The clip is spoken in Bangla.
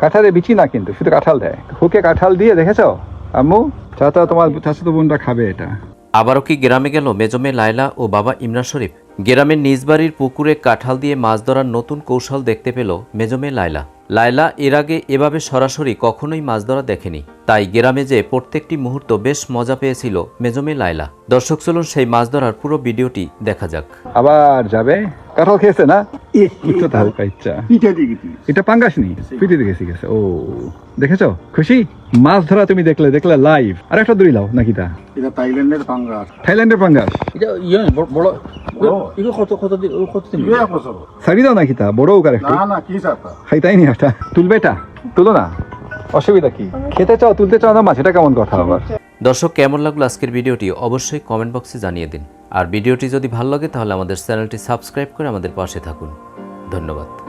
কাঁঠালের বিচি না কিন্তু শুধু কাঁঠাল দেয়। হুকে কাঁঠাল দিয়ে দেখেছ? আম্মু চাচা তোমার চাচাতো বোনটা খাবে এটা। আবারও কি গ্রামে গেল মেজমে লায়লা ও বাবা ইমরান শরীফ? গ্রামের নিজ বাড়ির পুকুরে কাঁঠাল দিয়ে মাছ ধরার নতুন কৌশল দেখতে পেল মেজমে লায়লা। লায়লা এর আগে এভাবে সরাসরি কখনোই মাছ ধরা দেখেনি। তাই গ্রামে যে প্রত্যেকটি মুহূর্ত বেশ মজা পেয়েছিল মেজমে লায়লা। দর্শক চলুন সেই মাছ ধরার পুরো ভিডিওটি দেখা যাক। আবার যাবে? কাঁঠাল খেয়েছে না? তো হালকা ইচ্ছা। এটা পাঙ্গাস নি? পিঠে দেখেছি গেছে ও দেখেছ? খুশি? মাছ ধরা তুমি দেখলে দেখলে লাইভ আর একটা দড়ি লাও নাকি তা এটা থাইল্যান্ডের পাঙ্গাস। থাইল্যান্ডের পাঙ্গাস। এটা ইয়ে বড় ইয়ে বছর ছাড়ি দাও নাকি তা বড় কার একটু না না কি খাইতাই নি একটা। তুলবে এটা? তুলো না। অসুবিধা কি? খেতে চাও তুলতে চাও না মাছ? এটা কেমন কথা আবার? দর্শক কেমন লাগল আজকের ভিডিওটি? অবশ্যই কমেন্ট বক্সে জানিয়ে দিন। আর ভিডিওটি যদি ভালো লাগে তাহলে আমাদের চ্যানেলটি সাবস্ক্রাইব করে আমাদের পাশে থাকুন। ধন্যবাদ।